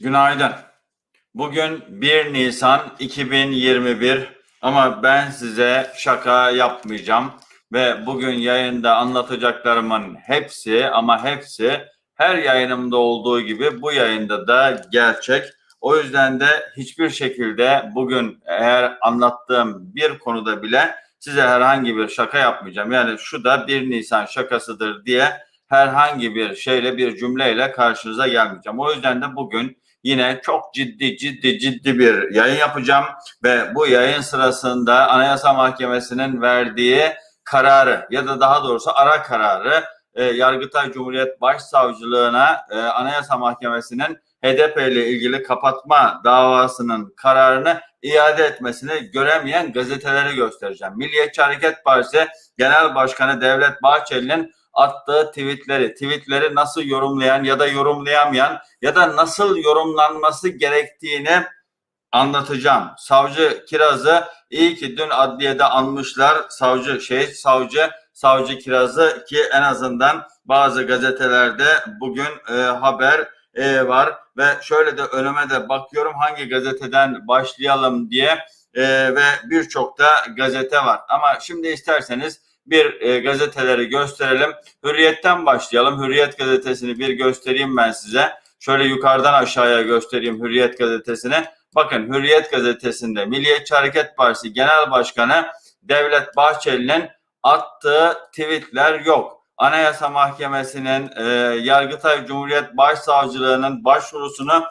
Günaydın. Bugün 1 Nisan 2021 ama ben size şaka yapmayacağım ve bugün yayında anlatacaklarımın hepsi ama hepsi her yayınımda olduğu gibi bu yayında da gerçek. O yüzden de hiçbir şekilde bugün eğer anlattığım bir konuda bile size herhangi bir şaka yapmayacağım. Yani şu da 1 Nisan şakasıdır diye herhangi bir şeyle bir cümleyle karşınıza gelmeyeceğim. O yüzden de bugün yine çok ciddi ciddi ciddi bir yayın yapacağım ve bu yayın sırasında Anayasa Mahkemesi'nin verdiği kararı ya da daha doğrusu ara kararı e, Yargıtay Cumhuriyet Başsavcılığına e, Anayasa Mahkemesi'nin HDP ile ilgili kapatma davasının kararını iade etmesini göremeyen gazeteleri göstereceğim. Milliyetçi Hareket Partisi Genel Başkanı Devlet Bahçeli'nin attığı tweetleri, tweetleri nasıl yorumlayan ya da yorumlayamayan ya da nasıl yorumlanması gerektiğini anlatacağım. Savcı Kiraz'ı iyi ki dün adliyede anmışlar. Savcı şey savcı savcı Kiraz'ı ki en azından bazı gazetelerde bugün e, haber e, var ve şöyle de önüme de bakıyorum hangi gazeteden başlayalım diye e, ve birçok da gazete var. Ama şimdi isterseniz bir e, gazeteleri gösterelim. Hürriyet'ten başlayalım. Hürriyet gazetesini bir göstereyim ben size. Şöyle yukarıdan aşağıya göstereyim Hürriyet gazetesini. Bakın Hürriyet gazetesinde Milliyetçi Hareket Partisi Genel Başkanı Devlet Bahçeli'nin attığı tweetler yok. Anayasa Mahkemesi'nin e, Yargıtay Cumhuriyet Başsavcılığı'nın başvurusunu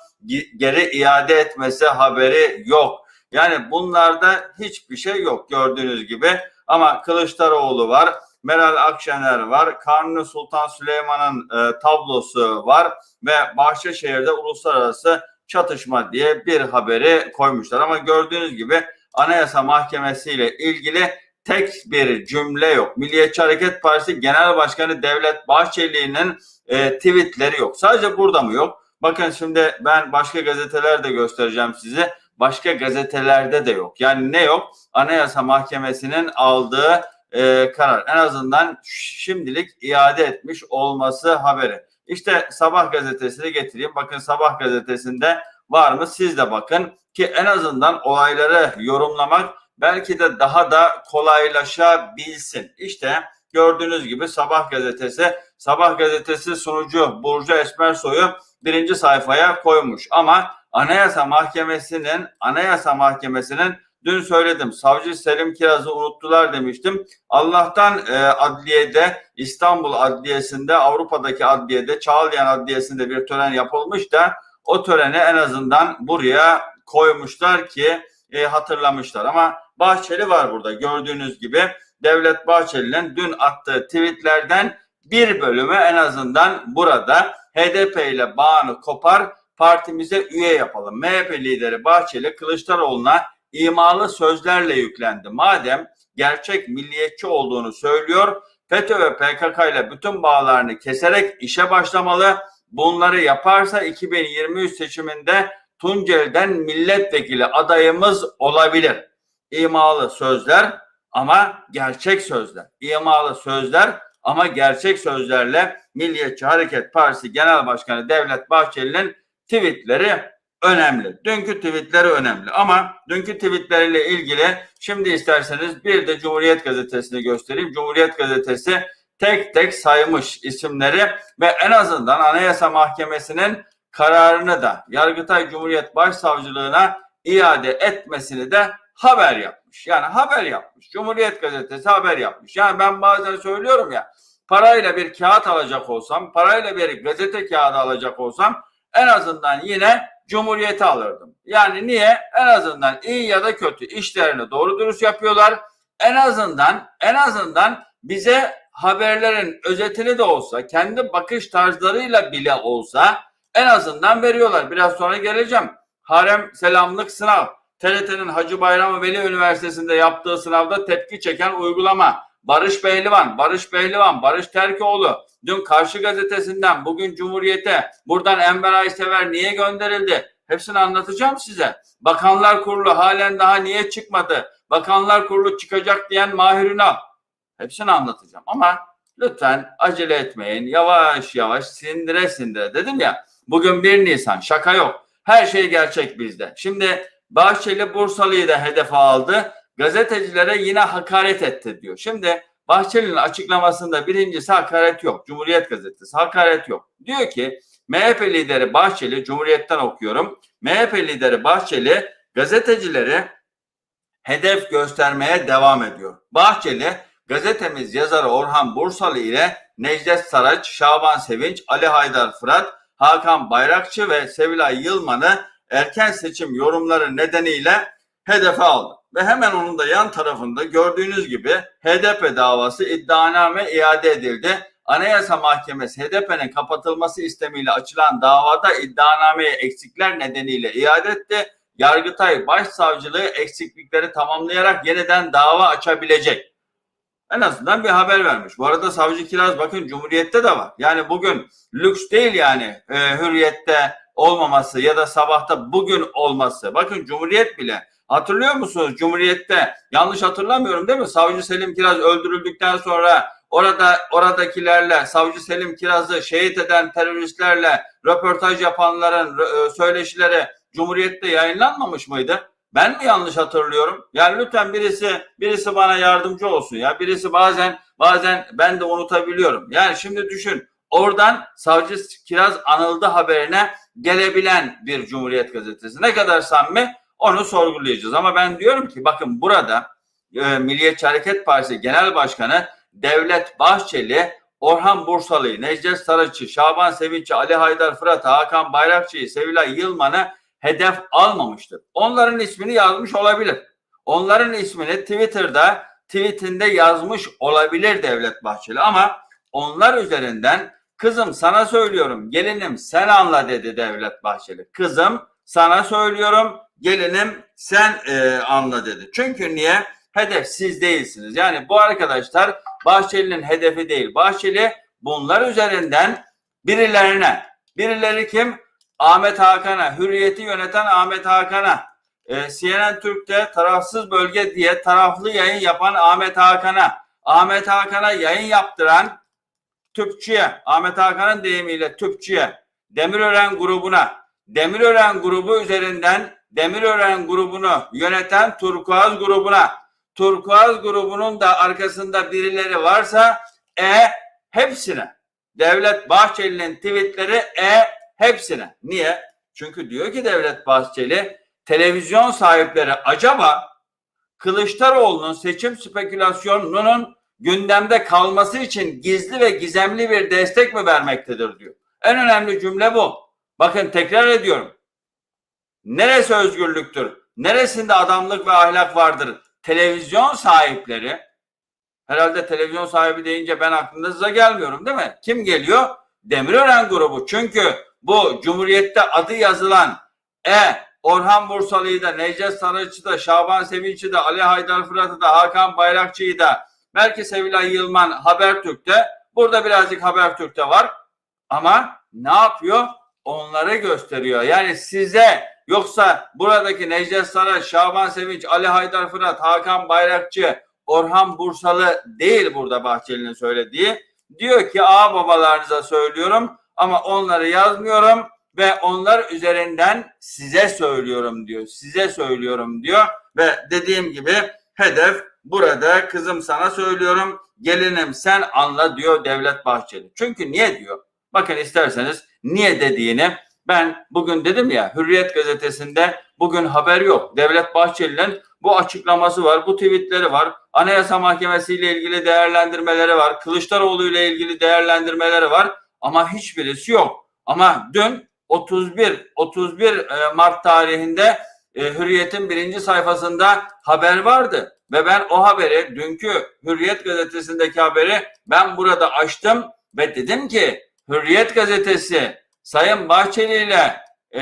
geri iade etmesi haberi yok. Yani bunlarda hiçbir şey yok gördüğünüz gibi. Ama Kılıçdaroğlu var, Meral Akşener var, Kanuni Sultan Süleyman'ın e, tablosu var ve Bahçeşehir'de uluslararası çatışma diye bir haberi koymuşlar. Ama gördüğünüz gibi Anayasa Mahkemesi ile ilgili tek bir cümle yok. Milliyetçi Hareket Partisi Genel Başkanı Devlet Bahçeli'nin e, tweetleri yok. Sadece burada mı yok? Bakın şimdi ben başka gazeteler de göstereceğim size. Başka gazetelerde de yok. Yani ne yok? Anayasa Mahkemesi'nin aldığı e, karar. En azından şimdilik iade etmiş olması haberi. İşte Sabah gazetesini getireyim. Bakın Sabah gazetesinde var mı? Siz de bakın ki en azından olayları yorumlamak belki de daha da kolaylaşabilsin. İşte gördüğünüz gibi Sabah gazetesi, Sabah gazetesi sunucu Burcu Esmersoy'u birinci sayfaya koymuş. Ama Anayasa Mahkemesi'nin Anayasa Mahkemesi'nin dün söyledim savcı Selim Kiraz'ı unuttular demiştim. Allah'tan e, adliyede İstanbul Adliyesi'nde Avrupa'daki adliyede Çağlayan Adliyesi'nde bir tören yapılmış da o töreni en azından buraya koymuşlar ki e, hatırlamışlar. Ama Bahçeli var burada gördüğünüz gibi. Devlet Bahçeli'nin dün attığı tweetlerden bir bölümü en azından burada HDP ile bağını kopar partimize üye yapalım. MHP lideri Bahçeli Kılıçdaroğlu'na imalı sözlerle yüklendi. Madem gerçek milliyetçi olduğunu söylüyor, FETÖ ve PKK ile bütün bağlarını keserek işe başlamalı. Bunları yaparsa 2023 seçiminde Tunceli'den milletvekili adayımız olabilir. İmalı sözler ama gerçek sözler. İmalı sözler ama gerçek sözlerle Milliyetçi Hareket Partisi Genel Başkanı Devlet Bahçeli'nin tweetleri önemli. Dünkü tweetleri önemli ama dünkü tweetleriyle ilgili şimdi isterseniz bir de Cumhuriyet Gazetesi'ni göstereyim. Cumhuriyet Gazetesi tek tek saymış isimleri ve en azından Anayasa Mahkemesi'nin kararını da Yargıtay Cumhuriyet Başsavcılığına iade etmesini de haber yapmış. Yani haber yapmış. Cumhuriyet Gazetesi haber yapmış. Yani ben bazen söylüyorum ya parayla bir kağıt alacak olsam, parayla bir gazete kağıdı alacak olsam en azından yine Cumhuriyeti alırdım. Yani niye? En azından iyi ya da kötü işlerini doğru dürüst yapıyorlar. En azından en azından bize haberlerin özetini de olsa, kendi bakış tarzlarıyla bile olsa en azından veriyorlar. Biraz sonra geleceğim. Harem selamlık sınav. TRT'nin Hacı Bayram Veli Üniversitesi'nde yaptığı sınavda tepki çeken uygulama. Barış Behlivan, Barış Behlivan, Barış Terkoğlu, dün Karşı Gazetesi'nden, bugün Cumhuriyet'e, buradan Enver Aysever niye gönderildi? Hepsini anlatacağım size. Bakanlar Kurulu halen daha niye çıkmadı? Bakanlar Kurulu çıkacak diyen Mahir Ünal. Hepsini anlatacağım ama lütfen acele etmeyin. Yavaş yavaş sindire sindire. Dedim ya bugün 1 Nisan şaka yok. Her şey gerçek bizde. Şimdi Bahçeli Bursalı'yı da hedefe aldı. Gazetecilere yine hakaret etti diyor. Şimdi Bahçeli'nin açıklamasında birincisi hakaret yok. Cumhuriyet gazetesi hakaret yok. Diyor ki MHP lideri Bahçeli, Cumhuriyet'ten okuyorum. MHP lideri Bahçeli gazetecileri hedef göstermeye devam ediyor. Bahçeli gazetemiz yazarı Orhan Bursalı ile Necdet Saraç, Şaban Sevinç, Ali Haydar Fırat, Hakan Bayrakçı ve Sevilay Yılman'ı erken seçim yorumları nedeniyle hedefe aldı. Ve hemen onun da yan tarafında gördüğünüz gibi HDP davası iddianame iade edildi. Anayasa Mahkemesi HDP'nin kapatılması istemiyle açılan davada iddianameye eksikler nedeniyle iade etti. Yargıtay Başsavcılığı eksiklikleri tamamlayarak yeniden dava açabilecek. En azından bir haber vermiş. Bu arada Savcı Kiraz bakın Cumhuriyet'te de var. Yani bugün lüks değil yani e, Hürriyet'te olmaması ya da sabahta bugün olması. Bakın Cumhuriyet bile hatırlıyor musunuz Cumhuriyet'te yanlış hatırlamıyorum değil mi? Savcı Selim Kiraz öldürüldükten sonra orada oradakilerle Savcı Selim Kiraz'ı şehit eden teröristlerle röportaj yapanların e, söyleşileri Cumhuriyet'te yayınlanmamış mıydı? Ben mi yanlış hatırlıyorum? Yani lütfen birisi birisi bana yardımcı olsun ya. Birisi bazen bazen ben de unutabiliyorum. Yani şimdi düşün. Oradan savcı Kiraz anıldı haberine gelebilen bir Cumhuriyet gazetesi. Ne kadar samimi onu sorgulayacağız. Ama ben diyorum ki bakın burada e, Milliyetçi Hareket Partisi Genel Başkanı Devlet Bahçeli Orhan Bursalı'yı, Necdet Saraç'ı, Şaban Sevinç'i, Ali Haydar Fırat, Hakan Bayrakçı'yı, Sevilay Yılman'ı hedef almamıştır. Onların ismini yazmış olabilir. Onların ismini Twitter'da, tweetinde yazmış olabilir Devlet Bahçeli ama onlar üzerinden kızım sana söylüyorum, gelinim sen anla dedi Devlet Bahçeli. Kızım sana söylüyorum, gelinim sen e, anla dedi. Çünkü niye? Hedef siz değilsiniz. Yani bu arkadaşlar Bahçeli'nin hedefi değil. Bahçeli bunlar üzerinden birilerine, birileri kim? Ahmet Hakan'a, Hürriyet'i yöneten Ahmet Hakan'a, e, CNN Türk'te tarafsız bölge diye taraflı yayın yapan Ahmet Hakan'a, Ahmet Hakan'a yayın yaptıran Tüpçü'ye, Ahmet Hakan'ın deyimiyle Tüpçü'ye, Demirören grubuna, Demirören grubu üzerinden Demirören grubunu yöneten Turkuaz grubuna, Turkuaz grubunun da arkasında birileri varsa e hepsine. Devlet Bahçeli'nin tweetleri e hepsine. Niye? Çünkü diyor ki Devlet Bahçeli televizyon sahipleri acaba Kılıçdaroğlu'nun seçim spekülasyonunun gündemde kalması için gizli ve gizemli bir destek mi vermektedir diyor. En önemli cümle bu. Bakın tekrar ediyorum. Neresi özgürlüktür? Neresinde adamlık ve ahlak vardır? Televizyon sahipleri herhalde televizyon sahibi deyince ben aklınıza gelmiyorum değil mi? Kim geliyor? Demirören grubu. Çünkü bu Cumhuriyet'te adı yazılan E Orhan Bursalı'yı da Necdet Sarıç'ı da Şaban Sevinç'i de Ali Haydar Fırat'ı da Hakan Bayrakçı'yı da belki Sevilay Yılman Habertürk'te burada birazcık Habertürk'te var ama ne yapıyor? Onları gösteriyor. Yani size yoksa buradaki Necdet Saraç, Şaban Sevinç, Ali Haydar Fırat, Hakan Bayrakçı, Orhan Bursalı değil burada Bahçeli'nin söylediği. Diyor ki ağ babalarınıza söylüyorum ama onları yazmıyorum ve onlar üzerinden size söylüyorum diyor. Size söylüyorum diyor ve dediğim gibi hedef burada kızım sana söylüyorum gelinim sen anla diyor Devlet Bahçeli. Çünkü niye diyor? Bakın isterseniz niye dediğini ben bugün dedim ya Hürriyet gazetesinde bugün haber yok. Devlet Bahçeli'nin bu açıklaması var, bu tweetleri var. Anayasa Mahkemesi ile ilgili değerlendirmeleri var. Kılıçdaroğlu ile ilgili değerlendirmeleri var ama hiçbirisi yok. Ama dün 31 31 e, Mart tarihinde e, Hürriyet'in birinci sayfasında haber vardı ve ben o haberi dünkü Hürriyet gazetesindeki haberi ben burada açtım ve dedim ki Hürriyet gazetesi Sayın Bahçeli ile e,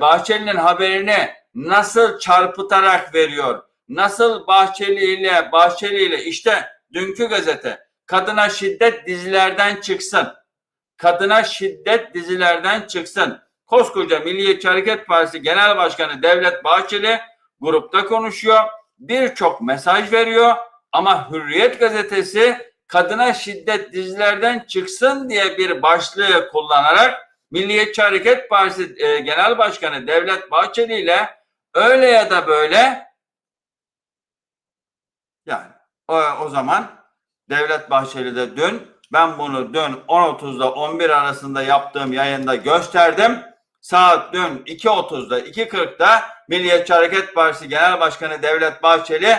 Bahçeli'nin haberini nasıl çarpıtarak veriyor? Nasıl Bahçeli ile Bahçeli ile işte dünkü gazete kadına şiddet dizilerden çıksın. Kadına şiddet dizilerden çıksın. Koskoca Milliyetçi Hareket Partisi Genel Başkanı Devlet Bahçeli grupta konuşuyor. Birçok mesaj veriyor ama Hürriyet gazetesi kadına şiddet dizilerden çıksın diye bir başlığı kullanarak Milliyetçi Hareket Partisi e, Genel Başkanı Devlet Bahçeli ile öyle ya da böyle yani o, o zaman Devlet Bahçeli de dün ben bunu dün 10.30'da 11 arasında yaptığım yayında gösterdim. Saat dün 2.30'da 2.40'da Milliyetçi Hareket Partisi Genel Başkanı Devlet Bahçeli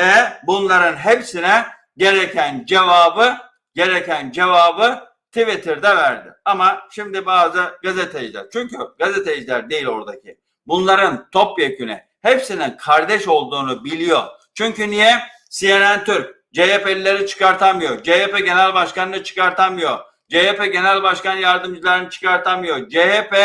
e bunların hepsine gereken cevabı gereken cevabı Twitter'da verdi. Ama şimdi bazı gazeteciler çünkü gazeteciler değil oradaki. Bunların topyeküne hepsinin kardeş olduğunu biliyor. Çünkü niye? CNN Türk CHP'lileri çıkartamıyor. CHP Genel Başkanı'nı çıkartamıyor. CHP Genel Başkan Yardımcılarını çıkartamıyor. CHP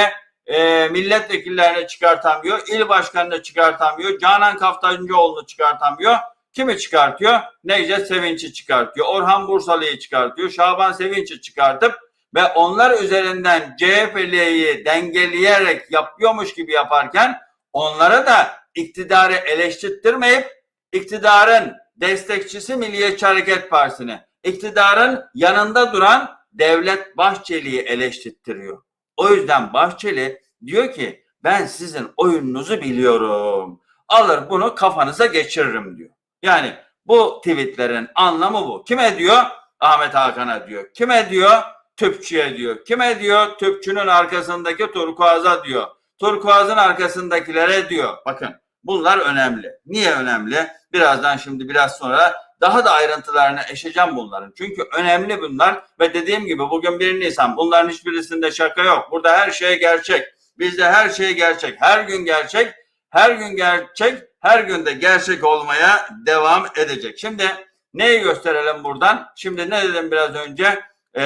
e, milletvekillerini çıkartamıyor. İl başkanını çıkartamıyor. Canan Kaftancıoğlu'nu çıkartamıyor. Kimi çıkartıyor? Necdet Sevinç'i çıkartıyor. Orhan Bursalı'yı çıkartıyor. Şaban Sevinç'i çıkartıp ve onlar üzerinden CHP'liyi dengeleyerek yapıyormuş gibi yaparken onlara da iktidarı eleştirtmeyip iktidarın destekçisi Milliyetçi Hareket Partisi'ni, iktidarın yanında duran Devlet Bahçeli'yi eleştirtiyor. O yüzden Bahçeli diyor ki ben sizin oyununuzu biliyorum. Alır bunu kafanıza geçiririm diyor. Yani bu tweetlerin anlamı bu. Kime diyor? Ahmet Hakan'a diyor. Kime diyor? Tüpçüye diyor. Kime diyor? Tüpçünün arkasındaki turkuaza diyor. Turkuazın arkasındakilere diyor. Bakın bunlar önemli. Niye önemli? Birazdan şimdi biraz sonra daha da ayrıntılarına eşeceğim bunların. Çünkü önemli bunlar ve dediğim gibi bugün 1 Nisan bunların hiçbirisinde şaka yok. Burada her şey gerçek. Bizde her şey gerçek. Her gün gerçek. Her gün gerçek. Her günde gerçek olmaya devam edecek. Şimdi neyi gösterelim buradan? Şimdi ne dedim biraz önce? Ee,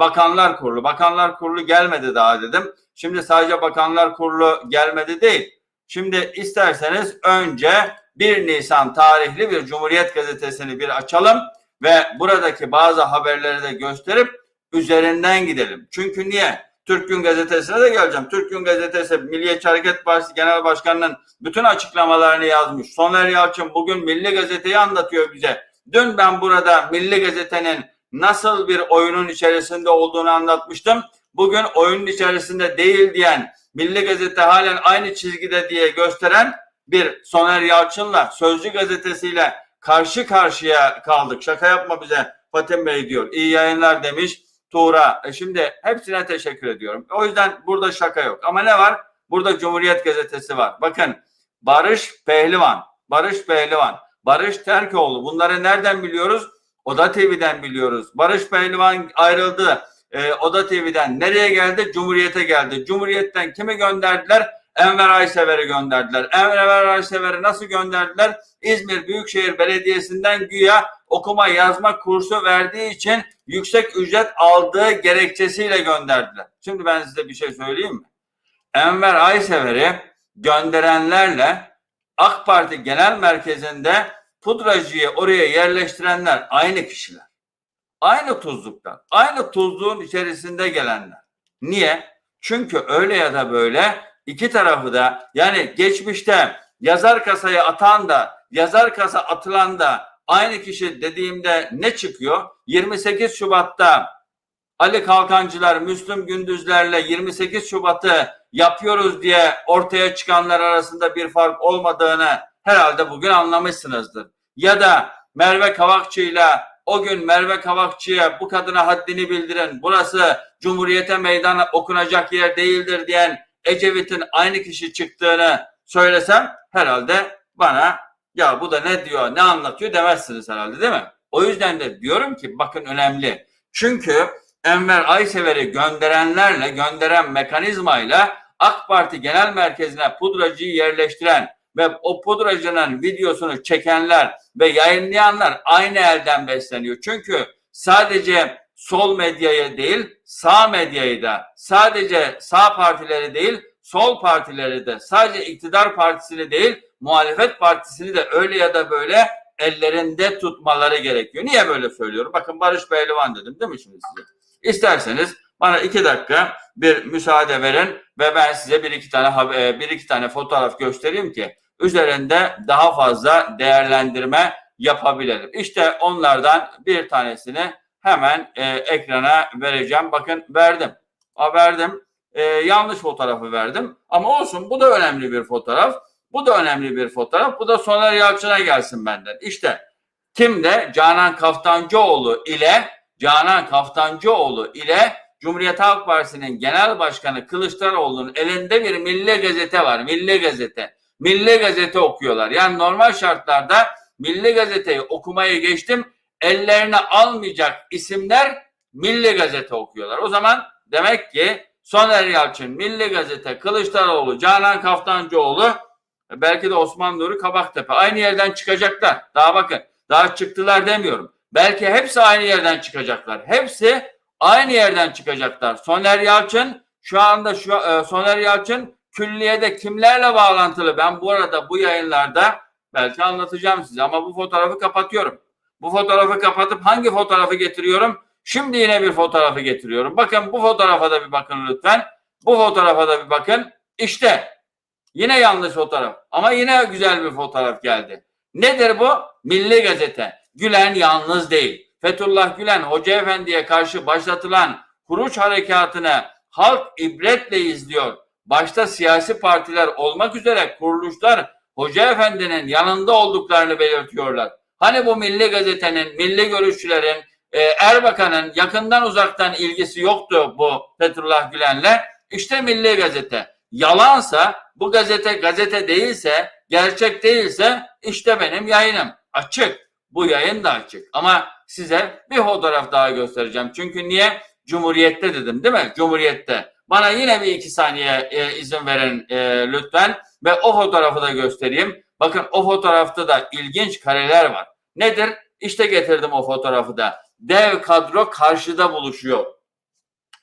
Bakanlar Kurulu. Bakanlar Kurulu gelmedi daha dedim. Şimdi sadece Bakanlar Kurulu gelmedi değil. Şimdi isterseniz önce 1 Nisan tarihli bir Cumhuriyet Gazetesi'ni bir açalım ve buradaki bazı haberleri de gösterip üzerinden gidelim. Çünkü niye? Türk Gün Gazetesi'ne de geleceğim. Türk Gün Gazetesi Milliyetçi Hareket Partisi Genel Başkanı'nın bütün açıklamalarını yazmış. Soner Yalçın bugün Milli Gazete'yi anlatıyor bize. Dün ben burada Milli Gazete'nin nasıl bir oyunun içerisinde olduğunu anlatmıştım. Bugün oyunun içerisinde değil diyen Milli Gazete halen aynı çizgide diye gösteren bir Soner Yalçın'la Sözcü gazetesiyle karşı karşıya kaldık. Şaka yapma bize Fatim Bey diyor. İyi yayınlar demiş Tuğra. E şimdi hepsine teşekkür ediyorum. O yüzden burada şaka yok. Ama ne var? Burada Cumhuriyet gazetesi var. Bakın Barış Pehlivan, Barış Pehlivan, Barış Terkoğlu. Bunları nereden biliyoruz? Oda TV'den biliyoruz. Barış Pehlivan ayrıldı. Ee, Oda TV'den nereye geldi? Cumhuriyet'e geldi. Cumhuriyet'ten kimi gönderdiler? Enver Aysever'i gönderdiler. Enver Aysever'i nasıl gönderdiler? İzmir Büyükşehir Belediyesi'nden güya okuma yazma kursu verdiği için yüksek ücret aldığı gerekçesiyle gönderdiler. Şimdi ben size bir şey söyleyeyim mi? Enver Aysever'i gönderenlerle AK Parti Genel Merkezi'nde pudracıyı oraya yerleştirenler aynı kişiler. Aynı tuzluklar. Aynı tuzluğun içerisinde gelenler. Niye? Çünkü öyle ya da böyle iki tarafı da yani geçmişte yazar kasaya atan da yazar kasa atılan da aynı kişi dediğimde ne çıkıyor? 28 Şubat'ta Ali Kalkancılar, Müslüm Gündüzlerle 28 Şubat'ı yapıyoruz diye ortaya çıkanlar arasında bir fark olmadığını herhalde bugün anlamışsınızdır. Ya da Merve Kavakçı'yla o gün Merve Kavakçı'ya bu kadına haddini bildirin, burası Cumhuriyete meydan okunacak yer değildir diyen Ecevit'in aynı kişi çıktığını söylesem herhalde bana ya bu da ne diyor, ne anlatıyor demezsiniz herhalde değil mi? O yüzden de diyorum ki bakın önemli. Çünkü Enver Aysever'i gönderenlerle, gönderen mekanizmayla AK Parti Genel Merkezi'ne pudracıyı yerleştiren ve o pudracının videosunu çekenler ve yayınlayanlar aynı elden besleniyor. Çünkü sadece sol medyayı değil, sağ medyayı da, sadece sağ partileri değil, sol partileri de, sadece iktidar partisini değil, muhalefet partisini de öyle ya da böyle ellerinde tutmaları gerekiyor. Niye böyle söylüyorum? Bakın Barış Pehlivan dedim değil mi şimdi size? İsterseniz bana iki dakika bir müsaade verin ve ben size bir iki tane e, bir iki tane fotoğraf göstereyim ki üzerinde daha fazla değerlendirme yapabilelim. İşte onlardan bir tanesini hemen e, ekrana vereceğim. Bakın verdim. Ha, verdim. Ee, yanlış fotoğrafı verdim. Ama olsun bu da önemli bir fotoğraf. Bu da önemli bir fotoğraf. Bu da Soner Yalçın'a gelsin benden. İşte kimde? Canan Kaftancıoğlu ile Canan Kaftancıoğlu ile Cumhuriyet Halk Partisi'nin genel başkanı Kılıçdaroğlu'nun elinde bir milli gazete var. Milli gazete. Milli gazete okuyorlar. Yani normal şartlarda milli gazeteyi okumayı geçtim. Ellerine almayacak isimler milli gazete okuyorlar. O zaman demek ki Soner Yalçın, Milli Gazete, Kılıçdaroğlu, Canan Kaftancıoğlu belki de Osman Nuri Kabaktepe aynı yerden çıkacaklar. Daha bakın daha çıktılar demiyorum. Belki hepsi aynı yerden çıkacaklar. Hepsi aynı yerden çıkacaklar. Soner Yalçın şu anda şu e, Soner Yalçın külliyede kimlerle bağlantılı? Ben bu arada bu yayınlarda belki anlatacağım size ama bu fotoğrafı kapatıyorum. Bu fotoğrafı kapatıp hangi fotoğrafı getiriyorum? Şimdi yine bir fotoğrafı getiriyorum. Bakın bu fotoğrafa da bir bakın lütfen. Bu fotoğrafa da bir bakın. İşte yine yanlış fotoğraf ama yine güzel bir fotoğraf geldi. Nedir bu? Milli Gazete. Gülen yalnız değil. Fethullah Gülen Hoca Efendi'ye karşı başlatılan Kuruç harekatını halk ibretle izliyor. Başta siyasi partiler olmak üzere kuruluşlar Hoca Efendi'nin yanında olduklarını belirtiyorlar. Hani bu Milli Gazete'nin, milli görüşçülerin, e, Erbakan'ın yakından uzaktan ilgisi yoktu bu Fethullah Gülen'le. İşte Milli Gazete. Yalansa, bu gazete gazete değilse, gerçek değilse işte benim yayınım. Açık. Bu yayın da açık. Ama size bir fotoğraf daha göstereceğim. Çünkü niye? Cumhuriyette dedim değil mi? Cumhuriyette. Bana yine bir iki saniye e, izin verin e, lütfen. Ve o fotoğrafı da göstereyim. Bakın o fotoğrafta da ilginç kareler var. Nedir? İşte getirdim o fotoğrafı da. Dev kadro karşıda buluşuyor.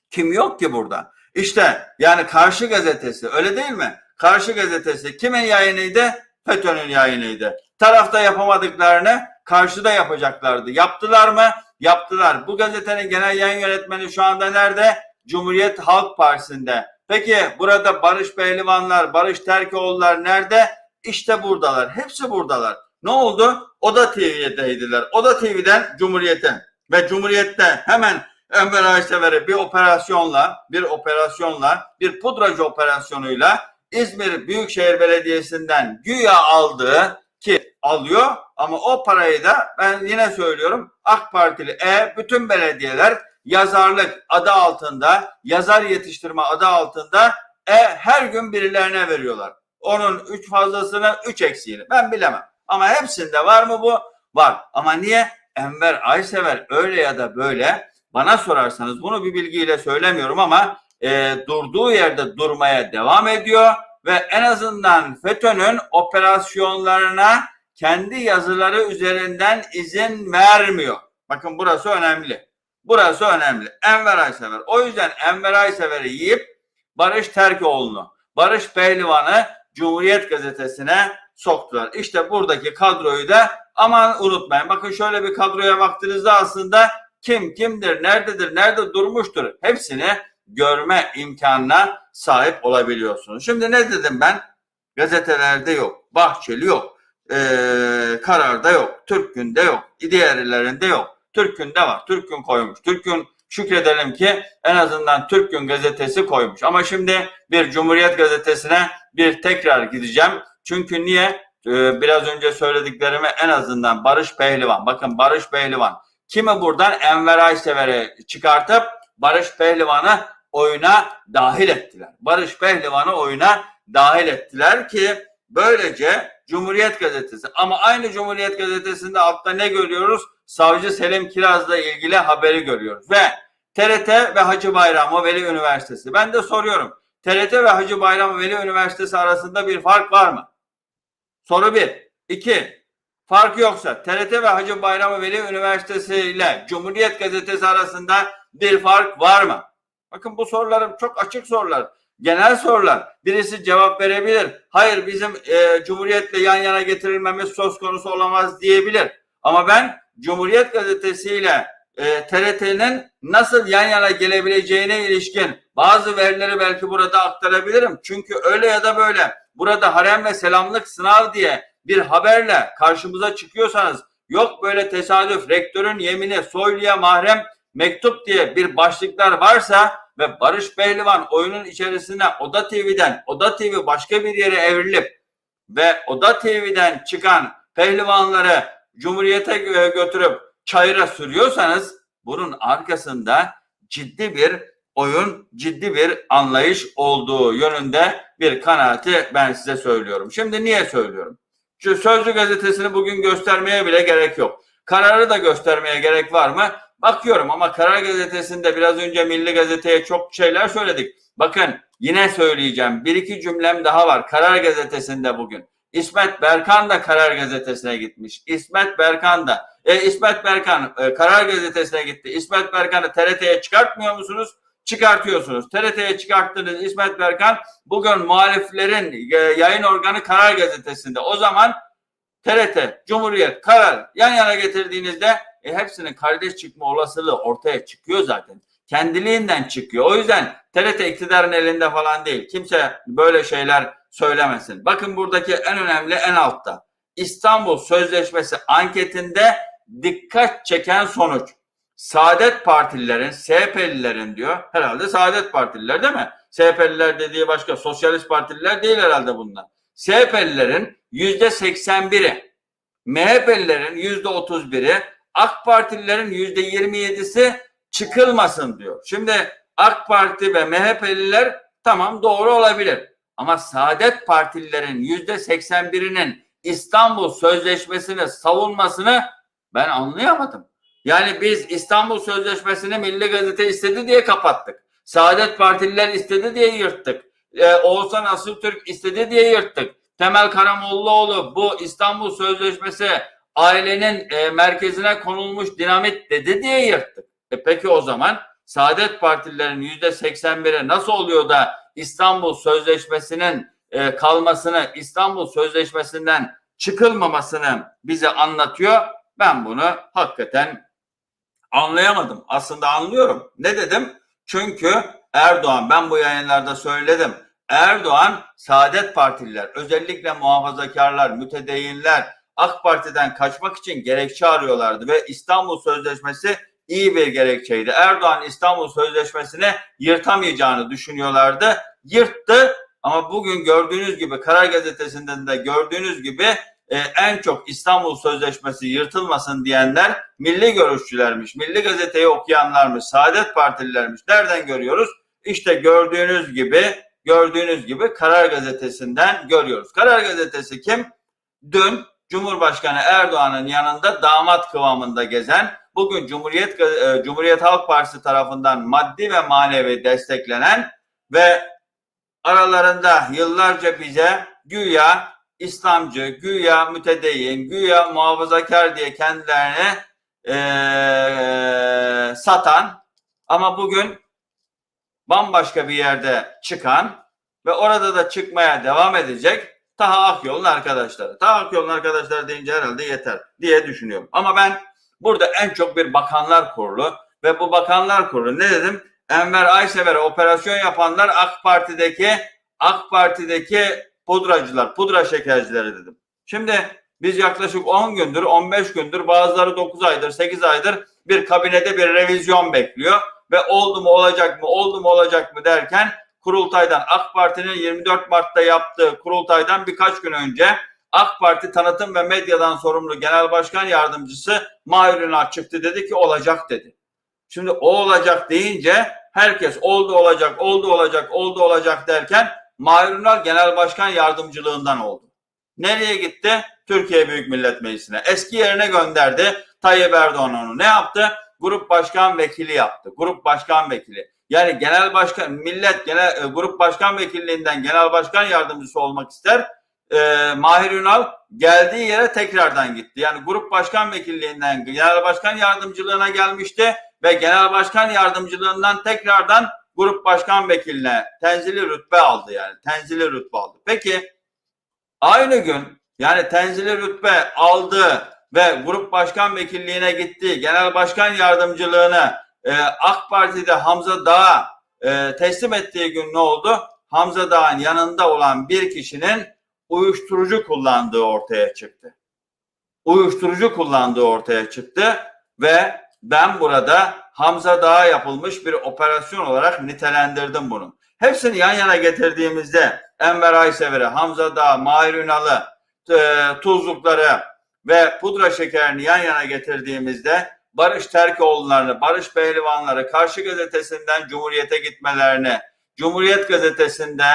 Kim yok ki burada? İşte yani Karşı Gazetesi öyle değil mi? Karşı Gazetesi kimin yayınıydı? FETÖ'nün yayınıydı. Tarafta yapamadıklarını karşıda yapacaklardı. Yaptılar mı? Yaptılar. Bu gazetenin genel yayın yönetmeni şu anda nerede? Cumhuriyet Halk Partisi'nde. Peki burada Barış Pehlivanlar, Barış Terkoğullar nerede? İşte buradalar. Hepsi buradalar. Ne oldu? Oda TV'deydiler. Oda TV'den Cumhuriyet'e ve Cumhuriyet'te hemen Enver Aysever'i bir operasyonla, bir operasyonla, bir pudracı operasyonuyla İzmir Büyükşehir Belediyesi'nden güya aldığı ki alıyor ama o parayı da ben yine söylüyorum AK Partili E bütün belediyeler yazarlık adı altında, yazar yetiştirme adı altında e her gün birilerine veriyorlar. Onun üç fazlasını, üç eksiğini. Ben bilemem. Ama hepsinde var mı bu? Var. Ama niye? Enver Aysever öyle ya da böyle bana sorarsanız bunu bir bilgiyle söylemiyorum ama e, durduğu yerde durmaya devam ediyor ve en azından FETÖ'nün operasyonlarına kendi yazıları üzerinden izin vermiyor. Bakın burası önemli. Burası önemli. Enver Aysever. O yüzden Enver Aysever'i yiyip Barış Terkoğlu'nu, Barış Pehlivan'ı Cumhuriyet Gazetesi'ne soktular. İşte buradaki kadroyu da aman unutmayın. Bakın şöyle bir kadroya baktığınızda aslında kim kimdir, nerededir, nerede durmuştur hepsini görme imkanına sahip olabiliyorsunuz. Şimdi ne dedim ben? Gazetelerde yok, Bahçeli yok, ee, Karar'da yok, Türk'ünde yok, diğerlerinde yok. Türk'ünde var, Türk'ün koymuş. Türk'ün şükredelim ki en azından Türk'ün gazetesi koymuş. Ama şimdi bir Cumhuriyet gazetesine bir tekrar gideceğim. Çünkü niye? Ee, biraz önce söylediklerimi en azından Barış Pehlivan. Bakın Barış Pehlivan. Kimi buradan Enver Aysever'i çıkartıp Barış Pehlivan'ı oyuna dahil ettiler. Barış Pehlivan'ı oyuna dahil ettiler ki böylece Cumhuriyet Gazetesi ama aynı Cumhuriyet Gazetesi'nde altta ne görüyoruz? Savcı Selim Kiraz'la ilgili haberi görüyoruz ve TRT ve Hacı Bayram Veli Üniversitesi. Ben de soruyorum. TRT ve Hacı Bayram Veli Üniversitesi arasında bir fark var mı? Soru bir. İki. Fark yoksa TRT ve Hacı Bayram Veli Üniversitesi ile Cumhuriyet Gazetesi arasında bir fark var mı? Bakın bu sorularım çok açık sorular. Genel sorular. Birisi cevap verebilir. Hayır bizim e, Cumhuriyet'le yan yana getirilmemiz söz konusu olamaz diyebilir. Ama ben Cumhuriyet Gazetesi ile e, TRT'nin nasıl yan yana gelebileceğine ilişkin bazı verileri belki burada aktarabilirim. Çünkü öyle ya da böyle burada harem ve selamlık sınav diye bir haberle karşımıza çıkıyorsanız yok böyle tesadüf rektörün yemini soyluya mahrem mektup diye bir başlıklar varsa ve Barış Pehlivan oyunun içerisine Oda TV'den Oda TV başka bir yere evrilip ve Oda TV'den çıkan pehlivanları Cumhuriyete gö- götürüp çayıra sürüyorsanız bunun arkasında ciddi bir oyun, ciddi bir anlayış olduğu yönünde bir kanaati ben size söylüyorum. Şimdi niye söylüyorum? Şu Sözcü gazetesini bugün göstermeye bile gerek yok. Kararı da göstermeye gerek var mı? Bakıyorum ama Karar Gazetesi'nde biraz önce Milli Gazete'ye çok şeyler söyledik. Bakın yine söyleyeceğim. Bir iki cümlem daha var. Karar Gazetesi'nde bugün. İsmet Berkan da Karar Gazetesi'ne gitmiş. İsmet Berkan da. E, İsmet Berkan e, Karar Gazetesi'ne gitti. İsmet Berkan'ı TRT'ye çıkartmıyor musunuz? Çıkartıyorsunuz. TRT'ye çıkarttınız İsmet Berkan. Bugün muhaliflerin e, yayın organı Karar Gazetesi'nde. O zaman TRT, Cumhuriyet, Karar yan yana getirdiğinizde e, hepsinin kardeş çıkma olasılığı ortaya çıkıyor zaten. Kendiliğinden çıkıyor. O yüzden TRT iktidarın elinde falan değil. Kimse böyle şeyler söylemesin. Bakın buradaki en önemli en altta. İstanbul Sözleşmesi anketinde dikkat çeken sonuç. Saadet Partililerin, SHP'lilerin diyor. Herhalde Saadet Partililer değil mi? SHP'liler dediği başka Sosyalist Partililer değil herhalde bunlar. SHP'lilerin yüzde 81'i, MHP'lilerin yüzde 31'i, AK Partililerin yüzde 27'si çıkılmasın diyor. Şimdi AK Parti ve MHP'liler tamam doğru olabilir. Ama Saadet Partililerin yüzde 81'inin İstanbul Sözleşmesi'ni savunmasını ben anlayamadım. Yani biz İstanbul Sözleşmesi'ni Milli Gazete istedi diye kapattık. Saadet Partililer istedi diye yırttık. Ee, Oğuzhan Asıltürk istedi diye yırttık. Temel Karamollaoğlu bu İstanbul Sözleşmesi ailenin e, merkezine konulmuş dinamit dedi diye yırttık. E peki o zaman Saadet Partililerin yüzde 81'e nasıl oluyor da İstanbul Sözleşmesi'nin e, kalmasını, İstanbul Sözleşmesi'nden çıkılmamasını bize anlatıyor. Ben bunu hakikaten anlayamadım. Aslında anlıyorum. Ne dedim? Çünkü Erdoğan ben bu yayınlarda söyledim. Erdoğan Saadet Partililer özellikle muhafazakarlar, mütedeyinler AK Parti'den kaçmak için gerekçe arıyorlardı ve İstanbul Sözleşmesi iyi bir gerekçeydi. Erdoğan İstanbul Sözleşmesi'ni yırtamayacağını düşünüyorlardı. Yırttı ama bugün gördüğünüz gibi Karar Gazetesi'nden de gördüğünüz gibi e, en çok İstanbul Sözleşmesi yırtılmasın diyenler milli görüşçülermiş. Milli gazeteyi okuyanlarmış, Saadet Partililermiş. Nereden görüyoruz? İşte gördüğünüz gibi gördüğünüz gibi Karar Gazetesi'nden görüyoruz. Karar Gazetesi kim? Dün Cumhurbaşkanı Erdoğan'ın yanında damat kıvamında gezen, bugün Cumhuriyet e, Cumhuriyet Halk Partisi tarafından maddi ve manevi desteklenen ve aralarında yıllarca bize güya İslamcı, güya mütedeyyin, güya muhafazakar diye kendilerini eee, satan ama bugün bambaşka bir yerde çıkan ve orada da çıkmaya devam edecek Taha Akyol'un arkadaşları. Taha Akyol'un arkadaşları deyince herhalde yeter diye düşünüyorum. Ama ben burada en çok bir bakanlar kurulu ve bu bakanlar kurulu ne dedim? Enver Aysever'e operasyon yapanlar AK Parti'deki AK Parti'deki pudracılar, pudra şekercileri dedim. Şimdi biz yaklaşık 10 gündür, 15 gündür, bazıları 9 aydır, 8 aydır bir kabinede bir revizyon bekliyor ve oldu mu olacak mı, oldu mu olacak mı derken kurultaydan AK Parti'nin 24 Mart'ta yaptığı kurultaydan birkaç gün önce AK Parti tanıtım ve medyadan sorumlu Genel Başkan Yardımcısı Mahir Ünal çıktı dedi ki olacak dedi. Şimdi o olacak deyince herkes oldu olacak, oldu olacak, oldu olacak derken Mahir Ünal Genel Başkan Yardımcılığından oldu. Nereye gitti? Türkiye Büyük Millet Meclisi'ne. Eski yerine gönderdi. Tayyip Erdoğan onu ne yaptı? Grup Başkan Vekili yaptı. Grup Başkan Vekili. Yani genel başkan, millet genel e, grup başkan vekilliğinden genel başkan yardımcısı olmak ister. E, Mahir Ünal geldiği yere tekrardan gitti. Yani grup başkan vekilliğinden genel başkan yardımcılığına gelmişti ve genel başkan yardımcılığından tekrardan grup başkan vekiline tenzili rütbe aldı yani. Tenzili rütbe aldı. Peki aynı gün yani tenzili rütbe aldı ve grup başkan vekilliğine gitti. Genel başkan yardımcılığını e, AK Parti'de Hamza Dağ'a e, teslim ettiği gün ne oldu? Hamza Dağ'ın yanında olan bir kişinin uyuşturucu kullandığı ortaya çıktı. Uyuşturucu kullandığı ortaya çıktı ve ben burada Hamza Dağ'a yapılmış bir operasyon olarak nitelendirdim bunu. Hepsini yan yana getirdiğimizde Enver Aysever'i, Hamza Dağ, Mahir Ünal'ı, e, Tuzlukları ve pudra şekerini yan yana getirdiğimizde Barış Terkoğullarını, Barış Pehlivanları, Karşı Gazetesi'nden Cumhuriyet'e gitmelerini, Cumhuriyet Gazetesi'nde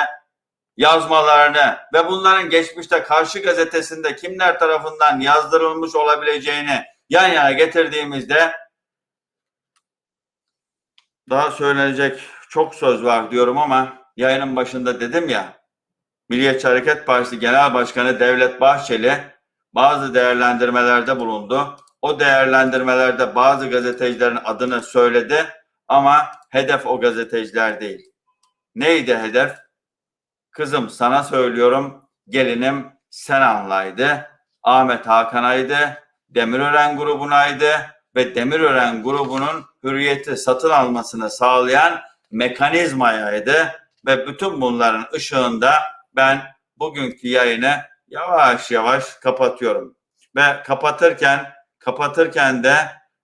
yazmalarını ve bunların geçmişte Karşı Gazetesi'nde kimler tarafından yazdırılmış olabileceğini yan yana getirdiğimizde daha söylenecek çok söz var diyorum ama yayının başında dedim ya Milliyetçi Hareket Partisi Genel Başkanı Devlet Bahçeli bazı değerlendirmelerde bulundu. O değerlendirmelerde bazı gazetecilerin adını söyledi ama hedef o gazeteciler değil. Neydi hedef? Kızım sana söylüyorum gelinim sen anlaydı. Ahmet Hakan'aydı, Demirören grubunaydı ve Demirören grubunun hürriyeti satın almasını sağlayan mekanizmayaydı ve bütün bunların ışığında ben bugünkü yayını yavaş yavaş kapatıyorum. Ve kapatırken kapatırken de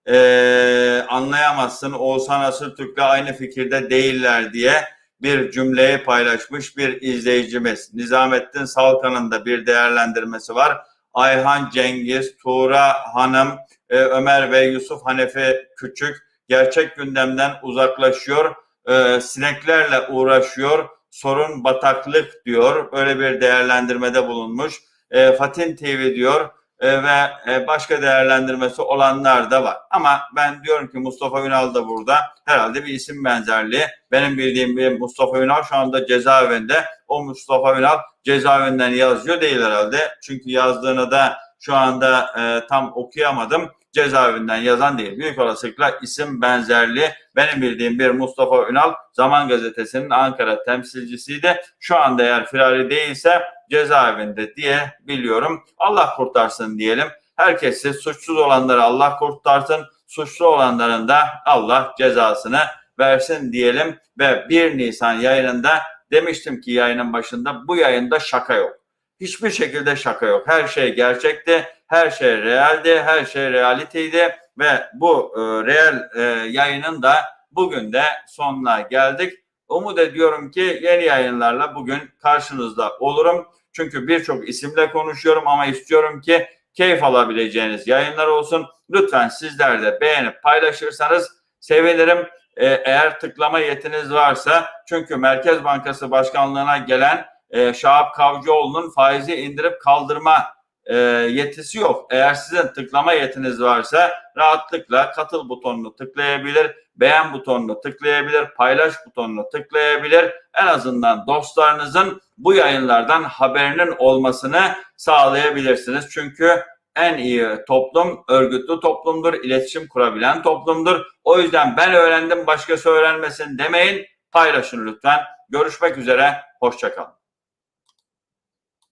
eee, anlayamazsın Oğuzhan Asırtürk'le aynı fikirde değiller diye bir cümleyi paylaşmış bir izleyicimiz. Nizamettin Salkan'ın da bir değerlendirmesi var. Ayhan Cengiz, Tuğra Hanım, e, Ömer ve Yusuf Hanefi Küçük gerçek gündemden uzaklaşıyor. E, sineklerle uğraşıyor. Sorun bataklık diyor. Böyle bir değerlendirmede bulunmuş. E, Fatin TV diyor ve e, başka değerlendirmesi olanlar da var. Ama ben diyorum ki Mustafa Ünal da burada. Herhalde bir isim benzerliği. Benim bildiğim bir Mustafa Ünal şu anda cezaevinde. O Mustafa Ünal cezaevinden yazıyor değil herhalde. Çünkü yazdığını da şu anda e, tam okuyamadım. Cezaevinden yazan değil. Büyük olasılıkla isim benzerliği. Benim bildiğim bir Mustafa Ünal Zaman Gazetesi'nin Ankara temsilcisiydi. Şu anda eğer firari değilse cezaevinde diye biliyorum. Allah kurtarsın diyelim. Herkesi suçsuz olanları Allah kurtarsın. Suçlu olanların da Allah cezasını versin diyelim. Ve 1 Nisan yayınında demiştim ki yayının başında bu yayında şaka yok. Hiçbir şekilde şaka yok. Her şey gerçekti, her şey realdi, her şey realiteydi ve bu e, real e, yayının da bugün de sonuna geldik. Umut ediyorum ki yeni yayınlarla bugün karşınızda olurum. Çünkü birçok isimle konuşuyorum ama istiyorum ki keyif alabileceğiniz yayınlar olsun. Lütfen sizler de beğenip paylaşırsanız sevinirim. Ee, eğer tıklama yetiniz varsa çünkü Merkez Bankası Başkanlığına gelen e, Şahap Kavcıoğlu'nun faizi indirip kaldırma e, yetisi yok. Eğer sizin tıklama yetiniz varsa rahatlıkla katıl butonunu tıklayabilir, beğen butonunu tıklayabilir, paylaş butonunu tıklayabilir. En azından dostlarınızın bu yayınlardan haberinin olmasını sağlayabilirsiniz. Çünkü en iyi toplum örgütlü toplumdur, iletişim kurabilen toplumdur. O yüzden ben öğrendim başkası öğrenmesin demeyin. Paylaşın lütfen. Görüşmek üzere, hoşçakalın.